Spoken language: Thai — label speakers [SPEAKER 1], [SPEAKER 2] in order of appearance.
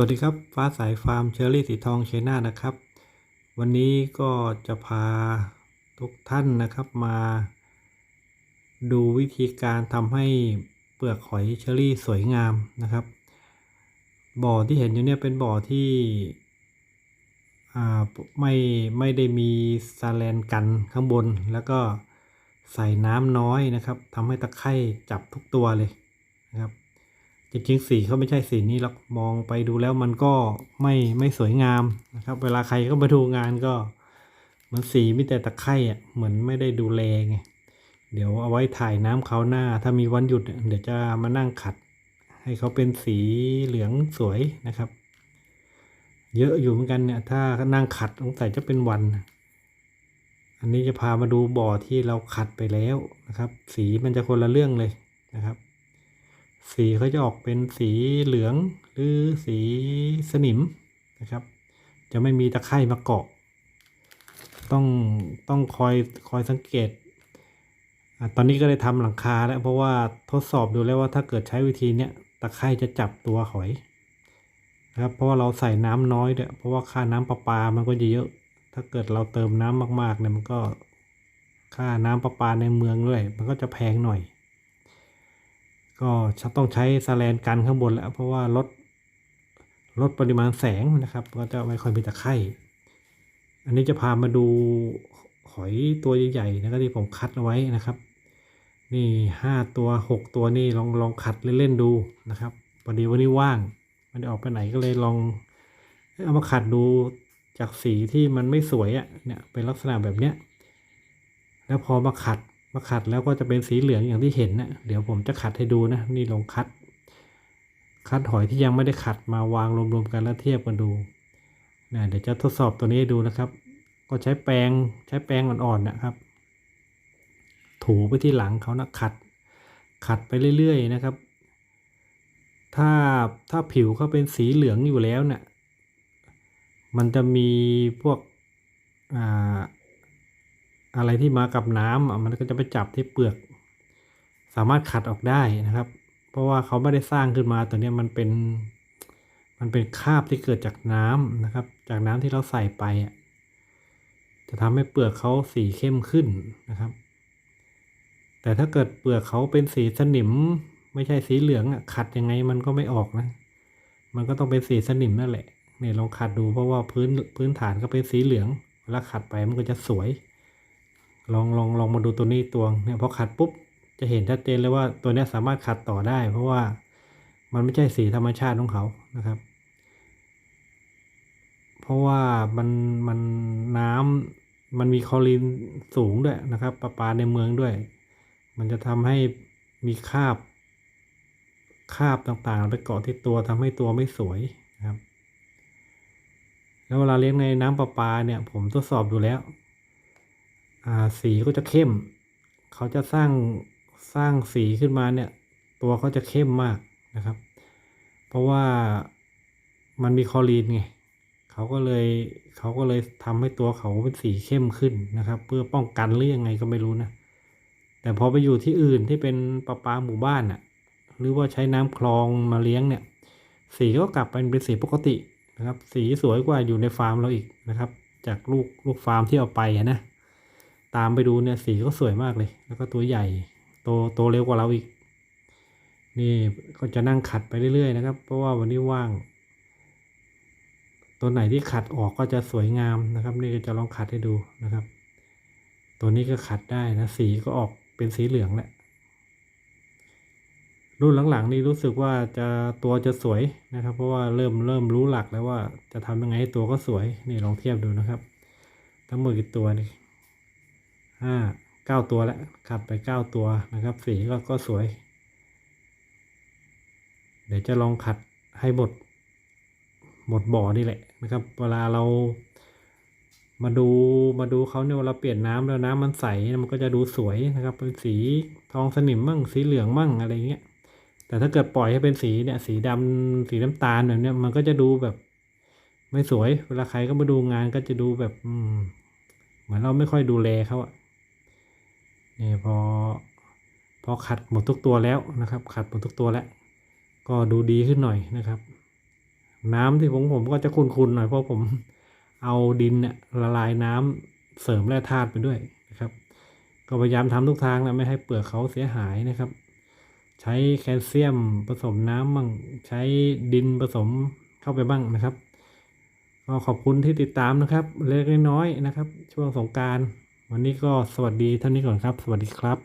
[SPEAKER 1] วัสดีครับ ฟ้าสายฟาร์มเชอรี่สีทองเชน่านะครับ วันนี้ก็จะพาทุกท่านนะครับมา ดูวิธีการทำให้เปลือกหอยเชอรี่สวยงามนะครับ บ่อที่เห็นอยู่เนี่ยเป็นบ่อที่ไม่ไม่ได้มีซาแลนกันข้างบน แล้วก็ใส่น้ำน้อยนะครับทำให้ตะไคร่จับทุกตัวเลยนะครับ จริงๆสีเขาไม่ใช่สีนี้หรอกมองไปดูแล้วมันก็ไม่ไม่สวยงามนะครับ เวลาใครก็มาดูงานก็มันสีมีแต่ตะไคร่อะเหมือนไม่ได้ดูแลไงเดี๋ยวเอาไว้ถ่ายน้ำเขาหน้า ถ้ามีวันหยุดเนี่ยเดี๋ยวจะมานั่งขัด ให้เขาเป็นสีเหลืองสวยนะครับ เยอะอยู่เหมือนกันเนี่ย ถ้านั่งขัดสงสัยจะเป็นวัน อันนี้จะพามาดูบ่อที่เราขัดไปแล้วนะครับ สีมันจะคนละเรื่องเลยนะครับ สีเขาจะออกเป็นสีเหลืองหรือสีสนิมนะครับ จะไม่มีตะไคร่มาเกาะ ต้องต้องคอยคอยสังเกตอตอนนี้ก็ได้ทำหลังคาแล้วเพราะว่าทดสอบดูแล้วว่าถ้าเกิดใช้วิธีเนี้ยตะไคร่จะจับตัวหอยนะครับเพราะว่าเราใส่น้ำน้อยเด้วยเพราะว่าค่าน้ำประปามันก็จะเยอะ ถ้าเกิดเราเติมน้ำมากๆเนี่ยมันก็ค่าน้ำประปาในเมืองด้วย มันก็จะแพงหน่อย ก็จะต้องใช้สแลนกันข้างบนแล้วเพราะว่าลดลดปริมาณแสงนะครับ ก็จะไม่ค่อยมีตะไคร่อันนี้จะพามาดูหอยตัวใหญ่ๆนะครับที่ผมคัดเอาไว้นะครับ นี่ห้าตัวหกตัวนี่ลองลองขัดเล่นๆดูนะครับพอดีวันนี้ว่างไม่ได้ออกไปไหนก็เลยลองเอามาขัดดูจากสีที่มันไม่สวยอะ่ะเนี่ยเป็นลักษณะแบบเนี้ยแล้วพอมาขัด มาขัดแล้วก็จะเป็นสีเหลืองอย่างที่เห็นนะเดี๋ยวผมจะขัดให้ดูนะ นี่ลงคัด คัดหอยที่ยังไม่ได้ขัดมาวางรวมๆกันแล้วเทียบกันดูนะเดี๋ยวจะทดสอบตัวนี้ดูนะครับ ก็ใช้แปรงใช้แปรงอ่อนๆนะครับ ถูไปที่หลังเขานะขัด ขัดไปเรื่อยๆนะครับ ถ้าถ้าผิวเขาเป็นสีเหลืองอยู่แล้วเนี่ยมันจะมีพวกอ่า อะไรที่มากับน้ำมันก็จะไปจับที่เปลือก สามารถขัดออกได้นะครับ เพราะว่าเขาไม่ได้สร้างขึ้นมาตัวเนี้ยมันเป็น มันเป็นคราบที่เกิดจากน้ำนะครับ จากน้ำที่เราใส่ไปอะจะทำให้เปลือกเขาสีเข้มขึ้นนะครับ แต่ถ้าเกิดเปลือกเขาเป็นสีสนิม ไม่ใช่สีเหลืองอะขัดยังไงมันก็ไม่ออกนะ มันก็ต้องเป็นสีสนิมนั่นแหละเนี่ยลองขัดดูเพราะว่าพื้นพื้นฐานก็เป็นสีเหลืองเวลาขัดไปมันก็จะสวย ลองลองลองมาดูตัวนี้ตัวเนี่ยพอขัดปุ๊บจะเห็นชัดเจนเลยว่าตัวนี้สามารถขัดต่อได้ เพราะว่ามันไม่ใช่สีธรรมชาติของเขานะครับ เพราะว่ามันมันน้ำมันมีคลอรีนสูงด้วยนะครับประปาในเมืองด้วย มันจะทำให้มีคราบคราบต่างๆ ไปเกาะที่ตัวทำให้ตัวไม่สวยนะครับ แล้วเวลาเลี้ยงในน้ำประปาเนี่ย ผมทดสอบดูแล้ว สีก็จะเข้ม เขาจะสร้างสร้างสีขึ้นมาเนี่ย ตัวเขาจะเข้มมากนะครับ เพราะว่ามันมีคลอรีนไงเขาก็เลยเขาก็เลยทำให้ตัวเขาเป็นสีเข้มขึ้นนะครับ เพื่อป้องกันหรือยังไงก็ไม่รู้นะแต่พอไปอยู่ที่อื่นที่เป็นประปาหมู่บ้านน่ะ หรือว่าใช้น้ำคลองมาเลี้ยงเนี่ย สีก็กลับเป็นเป็นสีปกตินะครับ สีสวยกว่าอยู่ในฟาร์มเราอีกนะครับ จากลูกลูกฟาร์มที่เอาไปนะ ตามไปดูเนี่ยสีก็สวยมากเลย แล้วก็ตัวใหญ่โตโตเร็วกว่าเราอีก นี่ก็จะนั่งขัดไปเรื่อยๆนะครับ เพราะว่าวันนี้ว่าง ตัวไหนที่ขัดออกก็จะสวยงามนะครับ นี่ก็จะลองขัดให้ดูนะครับ ตัวนี้ก็ขัดได้นะสีก็ออกเป็นสีเหลืองแหละรุ่นหลังๆนี่รู้สึกว่าจะตัวจะสวยนะครับ เพราะว่าเริ่มเริ่มรู้หลักแล้วว่าจะทำยังไงให้ตัวก็สวยนี่ลองเทียบดูนะครับ ทั้งหมดกี่ตัวนี่ ห้าเก้าตัวแล้วขัดไปเก้าตัวนะครับสีก็ก็สวย เดี๋ยวจะลองขัดให้หมดหมดบ่อนี่แหละนะครับ เวลาเรามาดูมาดูเขาเนี่ยเวลาเปลี่ยนน้ำแล้วน้ำมันใสมันก็จะดูสวยนะครับ เป็นสีทองสนิมมั่งสีเหลืองมั่งอะไรเงี้ยแต่ถ้าเกิดปล่อยให้เป็นสีเนี่ยสีดำสีน้ำตาลแบบเนี้ยมันก็จะดูแบบ ไม่สวย เวลาใครก็มาดูงานก็จะดูแบบ อืมเหมือนเราไม่ค่อยดูแลเขาอะ นี่พอพอขัดหมดทุกตัวแล้วนะครับ ขัดหมดทุกตัวแล้ว ก็ดูดีขึ้นหน่อยนะครับ น้ำที่ผมผมก็จะขุ่นๆหน่อยเพราะผมเอาดินเนี่ยละลายน้ำเสริมแร่ธาตุไปด้วยนะครับ ก็พยายามทำทุกทางนะไม่ให้เปลือกเขาเสียหายนะครับ ใช้แคลเซียมผสมน้ำบ้างใช้ดินผสมเข้าไปบ้างนะครับก็ขอบคุณที่ติดตามนะครับ เล็กน้อยนะครับ ช่วงสงการ วันนี้ก็สวัสดีท่านนี้ก่อนครับ สวัสดีครับ